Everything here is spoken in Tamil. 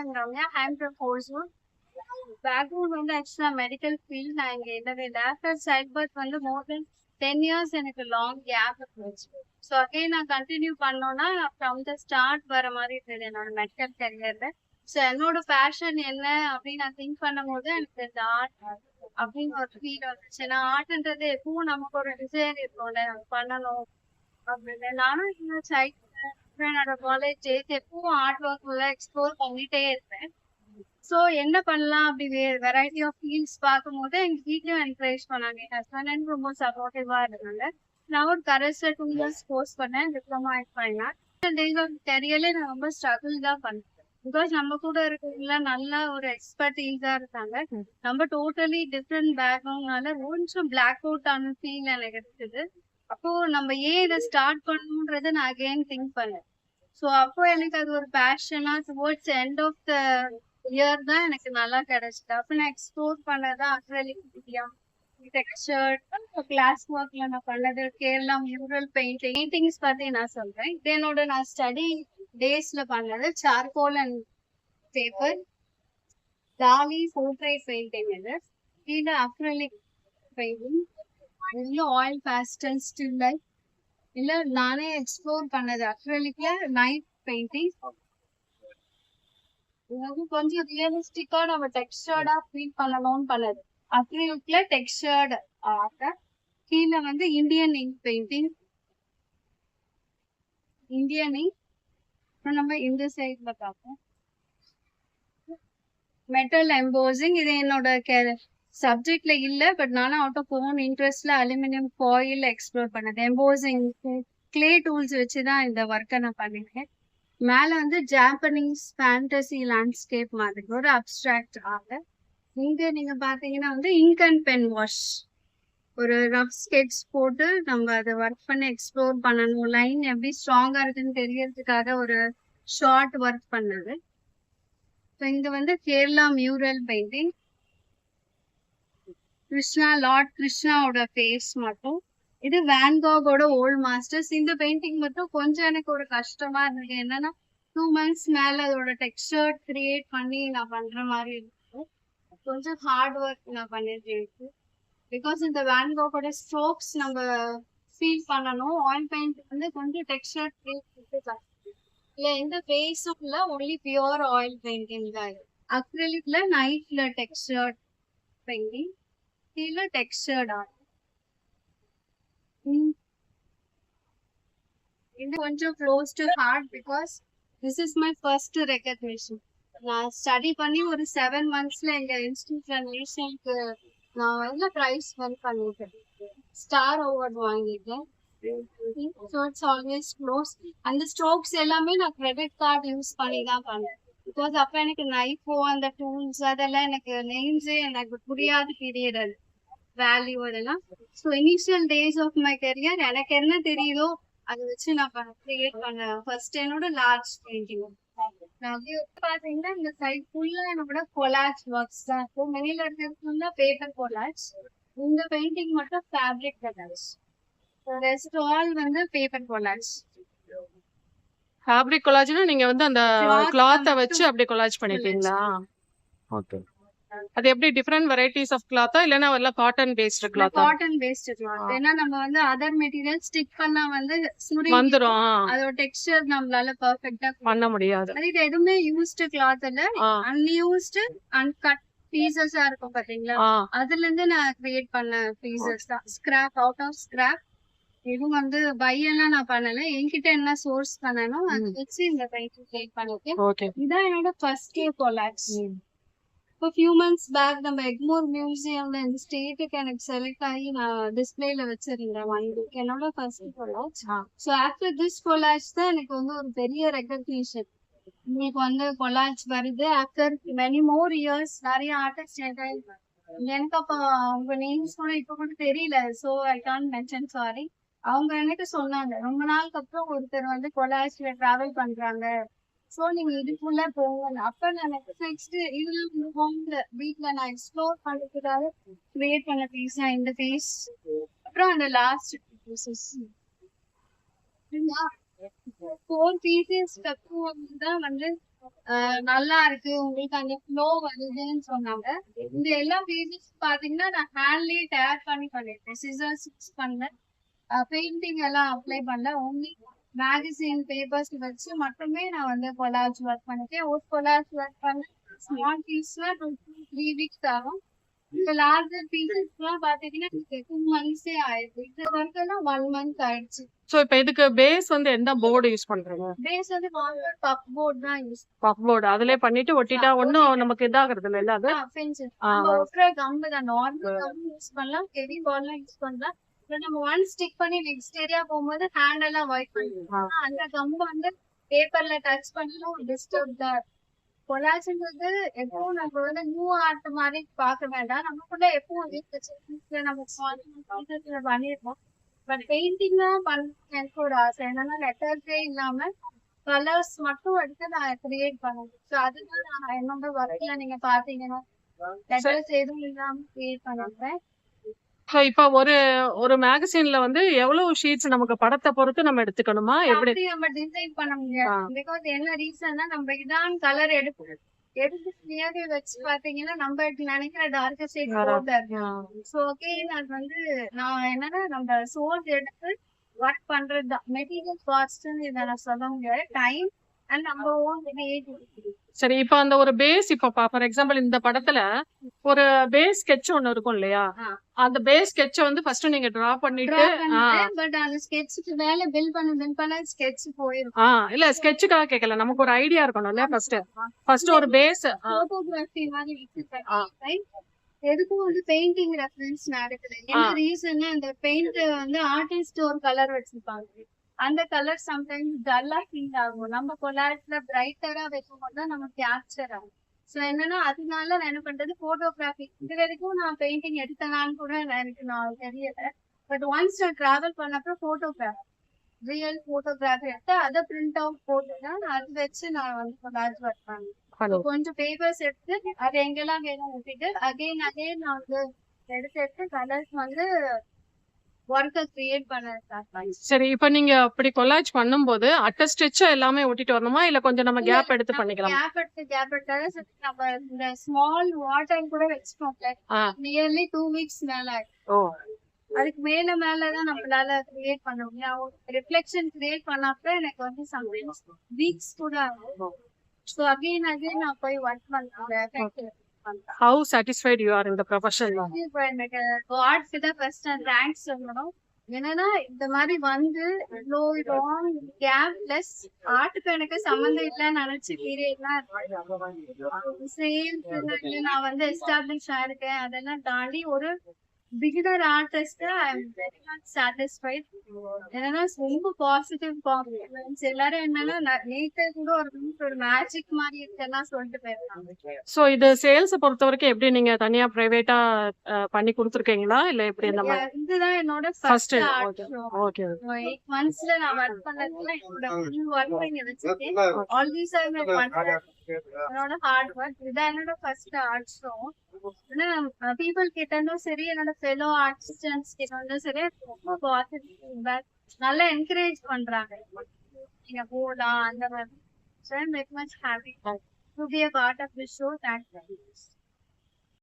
Name Ramya am from Hollywood background வந்து ஆக்சுவலாக மெடிக்கல் ஃபீல்ட் நான் இங்கே இல்லவே இல்லை ஆஃப்டர் சைட் பர்த் வந்து மோர் தென் டென் இயர்ஸ் எனக்கு லாங் கேப் இருந்துச்சு. ஸோ அகைன் நான் கண்டினியூ பண்ணோன்னா ஃப்ரம் த ஸ்டார்ட் வர மாதிரி இருந்தது என்னோட மெடிக்கல் கரியரில் ஸோ என்னோட பேஷன் என்ன அப்படின்னு நான் திங்க் பண்ணும்போது எனக்கு இந்த ஆர்ட் அப்படின்னு ஒரு ஃபீல் வந்துச்சு. நான் ஆர்ட்ன்றது எப்பவும் நமக்கு ஒரு டிசைன் இருக்கும்ல நம்ம பண்ணணும் அப்படின்னு. நானும் சைட் சைட் என்னோட காலேஜ் டேஸ் எப்பவும் ஆர்ட் ஒர்க் எக்ஸ்ப்ளோர் பண்ணிட்டே இருப்பேன். ஸோ என்ன பண்ணலாம் அப்படி வெரைட்டி ஆஃப் ஃபீல்ட்ஸ் பார்க்கும்போது எங்க வீட்லயும் என்கரேஜ் பண்ணாங்க. என் ஹஸ்பண்ட் ரொம்ப சப்போர்ட்டிவா இருந்தாங்க. நான் ஒரு கரஸ்ல டூ இயர்ஸ் கோர்ஸ் பண்ணேன். டிப்ளமா டேஸ் ஆஃப் கரியர்ல நான் ரொம்ப ஸ்ட்ரகிள் தான் பண்ணேன் பிகாஸ் நம்ம கூட இருக்கிறவங்கள நல்ல ஒரு எக்ஸ்பர்டீஸா இருக்காங்க. நம்ம டோட்டலி டிஃப்ரெண்ட் பேக்ரவுண்ட்னால கொஞ்சம் பிளாக் அவுட் ஆன ஃபீல் எனக்கு இருக்குது அப்போ நம்ம ஏன் இதை ஸ்டார்ட் பண்ணணுன்றதை நான் அகைன் திங்க் பண்ணேன். ஸோ அப்போ எனக்கு அது ஒரு பேஷனா towards end of the year தான் எனக்கு நல்லா கிடைச்சது. அப்போ நான் எக்ஸ்ப்ளோர் பண்ணதான் அக்ரலிக் மீடியம் டெக்ஸ்டர் கிளாஸ் ஒர்க்ல நான் பண்ணது கேரளா மியூரல் பெயிண்டிங் பெயிண்டிங்ஸ் பத்தி நான் சொல்றேன். இது என்னோட நான் ஸ்டடி டேஸ்ல பண்ணது charcoal and paper Dali portrait painting இது. இது acrylic painting oil pastel still life இல்ல நானே எக்ஸ்ப்ளோர் பண்ணது. அக்ரலிக்ல நைட் பெயிண்டிங் இது கொஞ்சம் ரியலிஸ்டிக்கா நம்ம டெக்ஸ்டர்டா ஃபீல் பண்ணணும்னு பண்ணது. அக்ரிலிக்ல டெக்ஸ்டர்டு ஆர்ட் கீழே வந்து Indian ink painting Indian ink அப்புறம் நம்ம இந்த சைட்ல பார்ப்போம். மெட்டல் எம்போசிங் இது என்னோட சப்ஜெக்ட்ல இல்ல பட் நானும் அவுட் ஆஃப் ஓன் இன்ட்ரெஸ்ட்ல அலுமினியம் ஃபாயில் எக்ஸ்ப்ளோர் பண்ணது எம்போசிங் கிளே டூல்ஸ் வச்சு தான் இந்த ஒர்க்கை நான் பண்ணினேன் மேல வந்து ஜாப்பனீஸ் ஃபேண்டசி லேண்ட்ஸ்கேப் மாதிரி ஒரு அப்ட்ராக்ட் ஆர்ட் இங்க நீங்க பாத்தீங்கன்னா வந்து இங்க் அண்ட் பென் வாஷ் ஒரு ரஃப் ஸ்கெட்ச் போட்டு நம்ம அதை ஒர்க் பண்ணி எக்ஸ்ப்ளோர் பண்ணணும். லைன் எப்படி ஸ்ட்ராங்கா இருக்குன்னு தெரியறதுக்காக ஒரு ஷார்ட் ஒர்க் பண்ணது. ஸோ இங்க வந்து Kerala mural painting Krishna lord கிருஷ்ணாவோட face மட்டும். இது வேன்காகோட ஓல்ட் மாஸ்டர்ஸ் இந்த பெயிண்டிங் மட்டும் கொஞ்சம் எனக்கு ஒரு கஷ்டமா இருந்தது. என்னன்னா டூ மந்த்ஸ் மேல அதோட டெக்ஸ்டர் கிரியேட் பண்ணி நான் பண்ற மாதிரி இருக்கும் கொஞ்சம் ஹார்ட் ஒர்க் நான் பண்ணிருக்கேன் பிகாஸ் இந்த வேன்காகோட ஸ்ட்ரோக்ஸ் நம்ம ஃபீல் பண்ணணும். ஆயில் பெயிண்ட் வந்து கொஞ்சம் டெக்ஸ்டர் கிரியேட் இல்ல எந்த பேஸும் இல்ல. ஒன்லி பியூர் ஆயில் பெயிண்டிங் தான் அக்ரலிக்ல நைட்ல டெக்ஸ்டர் பெயிண்டிங் கீழே டெக்ஸ்டர்ட் ஆர்ட் இது கொஞ்சம் close to heart because this is my first recognition நான் ஸ்டடி பண்ணி ஒரு செவன் மந்த்ஸ்ல எங்க இன்ஸ்டியூட்ல நேஷனுக்கு நான் வந்து ப்ரைஸ் வின் பண்ணிட்டேன் ஸ்டார் அவார்ட் வாங்கிட்டேன் ஸோ இட்ஸ் ஆல்வேஸ் க்ளோஸ் அந்த ஸ்ட்ரோக்ஸ் எல்லாமே நான் கிரெடிட் கார்டு யூஸ் பண்ணி தான் பண்ணேன் பிகாஸ் அப்போ எனக்கு நைஃபோ அந்த டூல்ஸ் அதெல்லாம் எனக்கு நேம்ஸே எனக்கு புரியாத பீரியட் அது. வேல்யூ அதெல்லாம். So initial days of my career எனக்கு என்ன தெரியுதோ அதை வச்சு நான் பண்ண கிரியேட் பண்ண ஃபர்ஸ்ட் என்னோட லார்ஜ் பெயிண்டிங் நான் பாத்தீங்கன்னா இந்த சைட் ஃபுல்லா என்னோட கொலாஜ் ஒர்க்ஸ் தான். இருக்கும் வெளியில இருக்கிறது ஃபுல்லா பேப்பர் கொலாஜ் இந்த பெயிண்டிங் மட்டும் ஃபேப்ரிக் கலர்ஸ் ரெஸ்ட் ஆல் வந்து பேப்பர் கொலாஜ் ஃபேப்ரிக் கொலாஜ்னா நீங்க வந்து அந்த Cloth கிளாத்தை வச்சு அப்படியே கொலாஜ் பண்ணிட்டீங்களா ஓகே அது எப்படி? டிஃப்ரெண்ட் வெரைட்டிஸ் ஆஃப் கிளாத்தா இல்லனா எல்லாம் காட்டன் பேஸ்ட் கிளாத்தா காட்டன் பேஸ்ட் கிளாத் ஏன்னா நம்ம வந்து அதர் மெட்டீரியல் ஸ்டிக் பண்ணா வந்து சுருங்கி வந்துரும் அதோட டெக்ஸ்டர் நம்மளால பெர்ஃபெக்ட்டா பண்ண முடியாது. அது இது எதுவுமே யூஸ்டு கிளாத் இல்ல. அன்யூஸ்டு அன்கட் பீசஸா இருக்கும் பாத்தீங்களா? அதுல இருந்து நான் கிரியேட் பண்ண பீசஸ் தான் ஸ்கிராப் அவுட் ஆஃப் ஸ்கிராப் எதுவும் வந்து பை எல்லாம் நான் பண்ணல. என்கிட்ட என்ன சோர்ஸ் பண்ணனோ அதை. வச்சு இந்த பெயிண்டிங் கிரியேட் பண்ணிருக்கேன் இதான் என்னோட ஃபர்ஸ்ட் டே கொலாக்ஸ் இப்போ ஃபியூ மந்த்ஸ் பேக் நம்ம எக்மோர் மியூசியம்ல இந்த ஸ்டேட்டுக்கு எனக்கு செலக்ட் ஆகி நான் டிஸ்பிளேல வச்சிருந்தேன் வீக் என்னோட ஃபர்ஸ்ட் கொலாஜ் ஆ. ஸோ ஆஃப்டர் திஸ் கொலாஜ் தான் எனக்கு வந்து ஒரு பெரிய ரெக்கக்னிஷன் உங்களுக்கு வந்து கொலாஜ் வருது. ஆஃப்டர் மெனி மோர் இயர்ஸ் நிறைய ஆர்டிஸ்ட் எனக்கு அப்போ அவங்க நேம்ஸ் கூட இப்போ கூட தெரியல. So I can't mention sorry அவங்க எனக்கு சொன்னாங்க? ரொம்ப நாளுக்கு அப்புறம் ஒருத்தர் வந்து கொலாசில டிராவல் பண்றாங்க. சோ நீங்க இதுக்குள்ள போங்க. அப்ப நான் நெக்ஸ்ட் இதுல ஹோம்ல வீட்ல நான் எக்ஸ்ப்ளோர் பண்றதுக்காக கிரியேட் பண்ண பீஸ் இந்த பீஸ் அப்புறம் அந்த லாஸ்ட் பீசஸ் ஃபோர் பீசஸ் கப்பு தான் வந்து நல்லா இருக்கு. உங்களுக்கு அந்த ஃப்ளோ வருதுன்னு சொன்னாங்க. இந்த எல்லா பீசஸ் பாத்தீங்கன்னா நான் ஹேண்ட்லயே டேர் பண்ணி பண்ணிருக்கேன். சிசர்ஸ் சிக்ஸ் பண்ணேன். பெயிண்டிங் எல்லாம் அப்ளை பண்ணல. ஒன்லி மேகசின் பேப்பர்ஸ் வச்சு மட்டுமே நான் வந்து கொலாஜ் ஒர்க் பண்ணிருக்கேன் ஒரு கொலாஜ் ஒர்க் பண்ண ஸ்மால் பீஸ்ல த்ரீ வீக்ஸ் ஆகும். இந்த லார்ஜர் பீசஸ்லாம் பாத்தீங்கன்னா டூ மந்த்ஸே ஆயிடுது. இந்த ஒர்க் எல்லாம் ஒன் மந்த் ஆயிடுச்சு. சோ இப்ப இதுக்கு பேஸ் வந்து எந்த போர்டு யூஸ் பண்றீங்க? பேஸ் வந்து பப் போர்ட் தான் யூஸ் பஃப் போர்டு அதுலயே பண்ணிட்டு ஒட்டிட்டா ஒண்ணும் நமக்கு இதாகிறது இல்ல அது? ஒட்டுற கம்பு தான். நார்மல் கம்பு யூஸ் பண்ணலாம். ஹெவி பால்லாம் யூஸ் பண்ணலாம். இப்ப நம்ம ஒன் ஸ்டிக் பண்ணி நெக்ஸ்ட் ஏரியா போகும்போது ஹேண்ட் எல்லாம் ஒயிட் பண்ணிக்கலாம் அந்த கம்பு வந்து பேப்பர்ல டச் பண்ணலாம் டிஸ்டர்ப் தான் கொலாஜ்ன்றது எப்பவும் நம்ம வந்து நியூ ஆர்ட் மாதிரி பார்க்க வேண்டாம். நமக்குள்ள எப்பவும் வீட்டுல நம்ம பண்ணிருக்கோம் பட் பெயிண்டிங் பண்ண எனக்கு ஒரு ஆசை. என்னன்னா லெட்டர்ஸே இல்லாம கலர்ஸ் மட்டும் எடுத்து நான் கிரியேட் பண்ணுவேன் ஸோ அதுதான் நான் என்னோட ஒர்க்ல நீங்க பாத்தீங்கன்னா லெட்டர்ஸ் எதுவும் இல்லாம கிரியேட் So, இப்ப ஒரு ஒரு மேகசின்ல வந்து எவ்வளவு ஷீட்ஸ் நமக்கு படத்தை பொறுத்து நம்ம எடுத்துக்கணுமா? எப்படி? நம்ம டிசைன் பண்ண முடியாது பிகாஸ் என்ன ரீசன்னா நம்ம இதான் கலர் எடுப்போம் எடுத்து வச்சு பாத்தீங்கன்னா நம்ம நினைக்கிற டார்க் ஷேட் சோ ஓகே அது வந்து நான் என்னன்னா நம்ம சோர்ஸ் எடுத்து ஒர்க் பண்றது தான் மெட்டீரியல் காஸ்ட்னு இதை நான் சொல்ல முடியாது டைம் அண்ட் நம்ம ஓன் கிரியேட்டிவிட்டி சரி இப்ப அந்த ஒரு பேஸ் இப்ப ஃபார் எக்ஸாம்பிள் இந்த படத்துல ஒரு பேஸ் ஸ்கெட்ச் ஒண்ணு இருக்கும் இல்லையா. அந்த பேஸ் ஸ்கெட்ச வந்து ஃபர்ஸ்ட் நீங்க டிரா பண்ணிட்டு பட் அந்த ஸ்கெட்சுக்கு மேல பில் பண்ண பில் பண்ண ஸ்கெட்ச் போயிடும் ஆ இல்ல ஸ்கெட்சுக்காக கேட்கல நமக்கு ஒரு ஐடியா இருக்கணும்ல ஃபர்ஸ்ட் ஃபர்ஸ்ட் ஒரு பேஸ் போட்டோகிராஃபி மாதிரி எதுக்கும் வந்து பெயிண்டிங் ரெஃபரன்ஸ் நான் எடுக்கல என்ன ரீசன் அந்த பெயிண்ட் வந்து ஆர்டிஸ்ட் ஒரு கலர் வச்சிருப்பாங்க. அந்த கலர் சம்டைம்ஸ் டல்லா ஃபீல் ஆகும். நம்ம கொலாட்ல பிரைட்டரா வைக்கும்போது தான் நமக்கு கேப்சர் ஆகும். ஸோ என்னன்னா அதனால நான் என்ன பண்றது? போட்டோகிராஃபி இது வரைக்கும் நான் பெயிண்டிங் எடுத்தனான்னு கூட எனக்கு நான் தெரியல. பட் ஒன்ஸ் நான் டிராவல் பண்ணப்போ போட்டோகிராஃபி ரியல் போட்டோகிராஃபி எடுத்து அதை பிரிண்ட் அவுட் போட்டு தான் அது வச்சு நான் வந்து கொலாஜ் ஒர்க் பண்ணேன். கொஞ்சம் பேப்பர்ஸ் எடுத்து அது எங்கெல்லாம் வேணும் ஊத்திட்டு அகைன் அகைன் நான் வந்து எடுத்து எடுத்து கலர்ஸ் வந்து ஒர்க்கை கிரியேட் பண்ண ஸ்டார்ட் பண்ணி. சரி இப்ப நீங்க அப்படி கொலாஜ் பண்ணும்போது அட்ட ஸ்டிச்சா எல்லாமே ஒட்டிட்டு வரணுமா? இல்ல கொஞ்சம் நம்ம கேப் எடுத்து பண்ணிக்கலாம்? கேப் எடுத்து கேப் எடுத்தாலும் நம்ம இந்த ஸ்மால் வாட்டர் கூட வச்சுக்கோங்க ஆ. நியர்லி டூ வீக்ஸ் மேல. ஓ. அதுக்கு மேல மேலதான் நம்மளால கிரியேட் பண்ண முடியும். ரிஃப்ளெக்ஷன் கிரியேட் பண்ணப்ப எனக்கு வந்து சம்டைம்ஸ் வீக்ஸ் கூட ஆகும். ஸோ அகைன் அகைன் நான் போய் ஒர்க் பண்ணுறேன் ஹவு சாட்டிஸ்ஃபைட் யூ ஆர் இந்த ப்ரொஃபஷன் காட்க்கு தான் ஃபர்ஸ்ட் அந்த தேங்க்ஸ் சொல்லணும். என்னன்னா இந்த மாதிரி வந்து இவ்வளோ லாங் கேப் பிளஸ் ஆர்ட்டுக்கு எனக்கு சம்மந்தம் இல்லைன்னு நினைச்ச பீரியட்லாம் சேல்ஸ் நான் வந்து எஸ்டாப்ளிஷ் ஆயிருக்கேன் அதெல்லாம் தாண்டி ஒரு beginner artist I am very much satisfied என்னன்னா ரொம்ப பாசிட்டிவ் காம்ப்ளிமெண்ட்ஸ் எல்லாரும் என்னன்னா நேற்று கூட ஒரு ஒரு மேஜிக் மாதிரி இருக்குன்னா சொல்லிட்டு போயிருக்காங்க சோ இது சேல்ஸ் பொறுத்த வரைக்கும் எப்படி நீங்க தனியா பிரைவேட்டா பண்ணி கொடுத்துருக்கீங்களா? இல்ல எப்படி இந்த மாதிரி? இதுதான் என்னோட ஃபர்ஸ்ட் ஓகே எயிட் மந்த்ஸ்ல நான் ஒர்க் பண்ணதுல என்னோட ஃபுல் ஒர்க் இங்க வச்சிருக்கேன் பண்றேன் என்னோட ஹார்ட் ஒர்க் இதான் என்னோட ஃபர்ஸ்ட் ஆர்ட் ஷோ பீப்புள் கிட்ட இருந்தும் சரி என்னோட ஃபெலோ ஆர்டிஸ்டன்ஸ் கிட்ட இருந்தும் சரி ரொம்ப பாசிட்டிவ் நல்லா என்கரேஜ் பண்றாங்க. நீங்க போலாம் அந்த மாதிரி. So I very much happy to be a part of the show thanks